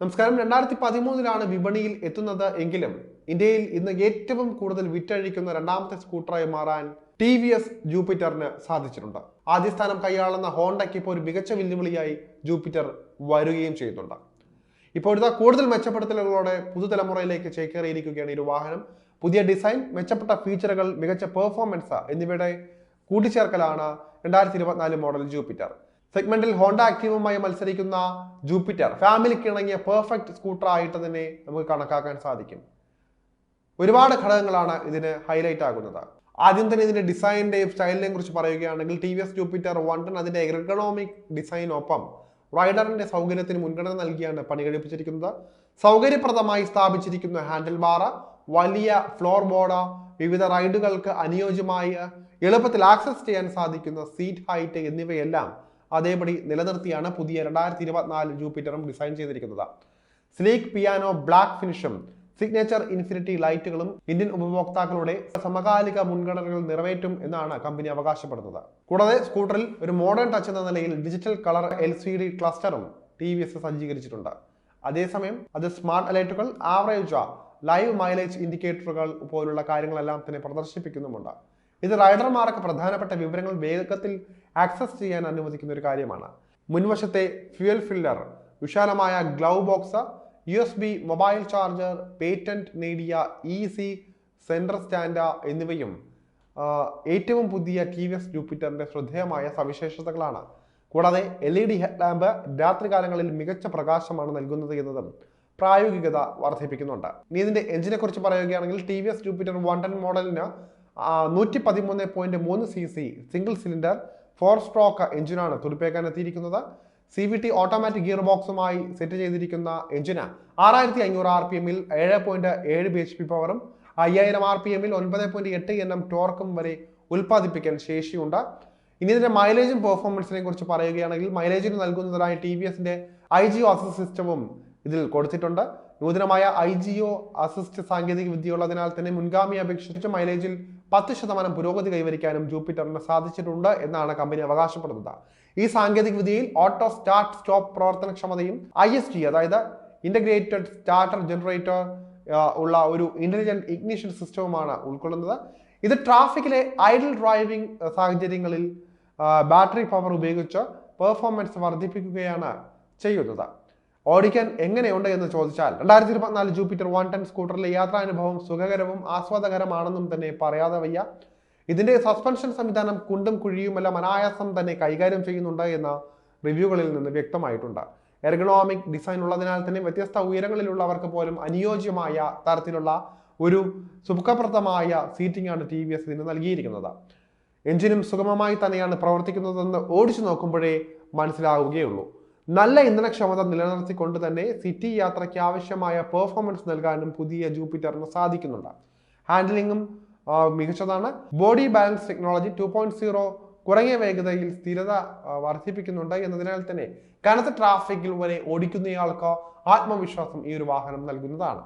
നമസ്കാരം. രണ്ടായിരത്തി പതിമൂന്നിലാണ് വിപണിയിൽ എത്തുന്നത് എങ്കിലും ഇന്ത്യയിൽ ഇന്ന് ഏറ്റവും കൂടുതൽ വിറ്റഴിക്കുന്ന രണ്ടാമത്തെ സ്കൂട്ടറായി മാറാൻ ടി വി എസ് ജൂപ്പിറ്ററിന് സാധിച്ചിട്ടുണ്ട്. ആദ്യ സ്ഥാനം കൈയാളുന്ന ഹോണ്ടയ്ക്ക് ഇപ്പോൾ ഒരു മികച്ച വെല്ലുവിളിയായി ജൂപ്പിറ്റർ വരികയും ചെയ്യുന്നുണ്ട്. ഇപ്പോഴത്തെ കൂടുതൽ മെച്ചപ്പെടുത്തലുകളോടെ പുതുതലമുറയിലേക്ക് ചേക്കേറിയിരിക്കുകയാണ് ഈ വാഹനം. പുതിയ ഡിസൈൻ മെച്ചപ്പെട്ട ഫീച്ചറുകൾ മികച്ച പെർഫോമൻസ് എന്നിവയുടെ കൂട്ടിച്ചേർക്കലാണ് രണ്ടായിരത്തി ഇരുപത്തിനാല് മോഡൽ ജൂപ്പിറ്റർ. സെഗ്മെന്റിൽ ഹോണ്ട ആക്റ്റീവുമായി മത്സരിക്കുന്ന ജൂപ്പിറ്റർ. ഫാമിലിക്ക് ഇണങ്ങിയ പെർഫെക്റ്റ് സ്കൂട്ടർ ആയിട്ട് തന്നെ നമുക്ക് കണക്കാക്കാൻ സാധിക്കും. ഒരുപാട് ഘടകങ്ങളാണ് ഇതിന് ഹൈലൈറ്റ് ആകുന്നത്. ആദ്യം തന്നെ ഇതിന്റെ ഡിസൈനിന്റെയും സ്റ്റൈലിനെയും കുറിച്ച് പറയുകയാണെങ്കിൽ T V S Jupiter one ten അതിന്റെ എർഗണോമിക് ഡിസൈനൊപ്പം റൈഡറിന്റെ സൗകര്യത്തിന് മുൻഗണന നൽകിയാണ് പണി കഴിപ്പിച്ചിരിക്കുന്നത് സൗകര്യപ്രദമായി സ്ഥാപിച്ചിരിക്കുന്ന ഹാൻഡിൽ ബാർ വലിയ ഫ്ലോർ ബോർഡ് വിവിധ റൈഡുകൾക്ക് അനുയോജ്യമായ എളുപ്പത്തിൽ ആക്സസ് ചെയ്യാൻ സാധിക്കുന്ന സീറ്റ് ഹൈറ്റ് എന്നിവയെല്ലാം അതേപടി നിലനിർത്തിയാണ് പുതിയ രണ്ടായിരത്തി ഇരുപത്തിനാല് ജൂപ്പിറ്ററും ഡിസൈൻ ചെയ്തിരിക്കുന്നത്. സ്ലീക്ക് പിയാനോ ബ്ലാക്ക് ഫിനിഷും സിഗ്നേച്ചർ ഇൻഫിനിറ്റി ലൈറ്റുകളും ഇന്ത്യൻ ഉപഭോക്താക്കളുടെ സമകാലിക മുൻഗണനകൾ നിറവേറ്റും എന്നാണ് കമ്പനി അവകാശപ്പെടുന്നത്. കൂടാതെ സ്കൂട്ടറിൽ ഒരു മോഡേൺ ടച്ച് എന്ന നിലയിൽ digital colour L C D ക്ലസ്റ്ററും T V S സജ്ജീകരിച്ചിട്ടുണ്ട്. അതേസമയം അത് സ്മാർട്ട് അലേർട്ടുകൾ ആവറേജ് ലൈവ് മൈലേജ് ഇൻഡിക്കേറ്ററുകൾ പോലുള്ള കാര്യങ്ങളെല്ലാം തന്നെ പ്രദർശിപ്പിക്കുന്നുമുണ്ട്. ഇത് റൈഡർമാർക്ക് പ്രധാനപ്പെട്ട വിവരങ്ങൾ വേഗത്തിൽ ആക്സസ് ചെയ്യാൻ അനുവദിക്കുന്ന ഒരു കാര്യമാണ്. മുൻവശത്തെ ഫ്യൂൽ ഫില്ലർ വിശാലമായ glove box U S B mobile charger patent നേടിയ ഇ സി സെൻട്രൽ സ്റ്റാൻഡ എന്നിവയും ഏറ്റവും പുതിയ ടി വി എസ് ജൂപ്പിറ്ററിന്റെ ശ്രദ്ധേയമായ സവിശേഷതകളാണ്. കൂടാതെ L E D head lamp രാത്രികാലങ്ങളിൽ മികച്ച പ്രകാശമാണ് നൽകുന്നത് എന്നതും പ്രായോഗികത വർദ്ധിപ്പിക്കുന്നുണ്ട്. ഇനി ഇതിന്റെ എഞ്ചിനെ കുറിച്ച് പറയുകയാണെങ്കിൽ T V S Jupiter one ten മോഡലിന് നൂറ്റി പതിമൂന്ന് പോയിന്റ് മൂന്ന് C C single cylinder four stroke എഞ്ചിനാണ് തുടിപ്പേക്കാൻ എത്തിയിരിക്കുന്നത്. C V T automatic gear ബോക്സുമായി set ചെയ്തിരിക്കുന്ന എഞ്ചിന് ആറായിരത്തി അഞ്ഞൂറ് ആർ പി എമ്മിൽ ഏഴ് പോയിന്റ് ഏഴ് ബി എച്ച് പി പവറും അയ്യായിരം ആർ പി എമ്മിൽ ഒൻപത് പോയിന്റ് എട്ട് എൻ എം ടോർക്കും വരെ ഉൽപ്പാദിപ്പിക്കാൻ ശേഷിയുണ്ട്. ഇനി ഇതിന്റെ മൈലേജും പെർഫോമൻസിനെ കുറിച്ച് പറയുകയാണെങ്കിൽ മൈലേജിന് നൽകുന്നതിനായി ടി വി എസിന്റെ ഐ ജി ഒ അസിസ്റ്റ് സിസ്റ്റവും ഇതിൽ കൊടുത്തിട്ടുണ്ട്. നൂതനമായ ഐ ജി ഒ അസിസ്റ്റ് സാങ്കേതിക വിദ്യ ഉള്ളതിനാൽ തന്നെ മുൻഗാമിയെ അപേക്ഷിച്ച് മൈലേജിൽ പത്ത് ശതമാനം പുരോഗതി കൈവരിക്കാനും ജൂപ്പിറ്ററിന് സാധിച്ചിട്ടുണ്ട് എന്നാണ് കമ്പനി അവകാശപ്പെടുന്നത്. ഈ സാങ്കേതിക വിദ്യയിൽ ഓട്ടോ സ്റ്റാർട്ട് സ്റ്റോപ്പ് പ്രവർത്തനക്ഷമതയും ഐ എസ് ടി അതായത് ഇന്റഗ്രേറ്റഡ് സ്റ്റാർട്ടർ ജനറേറ്റർ ഉള്ള ഒരു ഇന്റലിജന്റ് ഇഗ്നിഷൻ സിസ്റ്റവുമാണ് ഉൾക്കൊള്ളുന്നത്. ഇത് ട്രാഫിക്കിലെ ഐഡൽ ഡ്രൈവിംഗ് സാഹചര്യങ്ങളിൽ ബാറ്ററി പവർ ഉപയോഗിച്ച് പെർഫോമൻസ് വർദ്ധിപ്പിക്കുകയാണ് ചെയ്യുന്നത്. ഓടിക്കാൻ എങ്ങനെയുണ്ട് എന്ന് ചോദിച്ചാൽ രണ്ടായിരത്തി ഇരുപത്തിനാല് ജൂപ്പിറ്റർ വൺ ടെൻ സ്കൂട്ടറിലെ യാത്രാനുഭവം സുഖകരവും ആസ്വാദകരമാണെന്നും തന്നെ പറയാതെ വയ്യ. ഇതിന്റെ സസ്പെൻഷൻ സംവിധാനം കുണ്ടും കുഴിയുമെല്ലാം അനായാസം തന്നെ കൈകാര്യം ചെയ്യുന്നുണ്ട് എന്ന റിവ്യൂകളിൽ നിന്ന് വ്യക്തമായിട്ടുണ്ട്. എർഗണോമിക് ഡിസൈൻ ഉള്ളതിനാൽ തന്നെ വ്യത്യസ്ത ഉയരങ്ങളിലുള്ളവർക്ക് പോലും അനുയോജ്യമായ തരത്തിലുള്ള ഒരു സുഖപ്രദമായ സീറ്റിംഗ് ആണ് ടി വി എസ് ഇതിന് നൽകിയിരിക്കുന്നത്. എഞ്ചിനും സുഗമമായി തന്നെയാണ് പ്രവർത്തിക്കുന്നതെന്ന് ഓടിച്ചു നോക്കുമ്പോഴേ മനസ്സിലാവുകയുള്ളൂ. നല്ല ഇന്ധനക്ഷമത നിലനിർത്തിക്കൊണ്ട് തന്നെ സിറ്റി യാത്രയ്ക്ക് ആവശ്യമായ പെർഫോമൻസ് നൽകാനും പുതിയ ജൂപ്പിറ്ററിന് സാധിക്കുന്നുണ്ട്. ഹാൻഡിലിങ്ങും മികച്ചതാണ്. Body balance technology two point zero കുറഞ്ഞ വേഗതയിൽ സ്ഥിരത വർദ്ധിപ്പിക്കുന്നുണ്ട് എന്നതിനാൽ തന്നെ കനത്ത ട്രാഫിക്കിൽ വരെ ഓടിക്കുന്നയാൾക്ക് ആത്മവിശ്വാസം ഈ ഒരു വാഹനം നൽകുന്നതാണ്.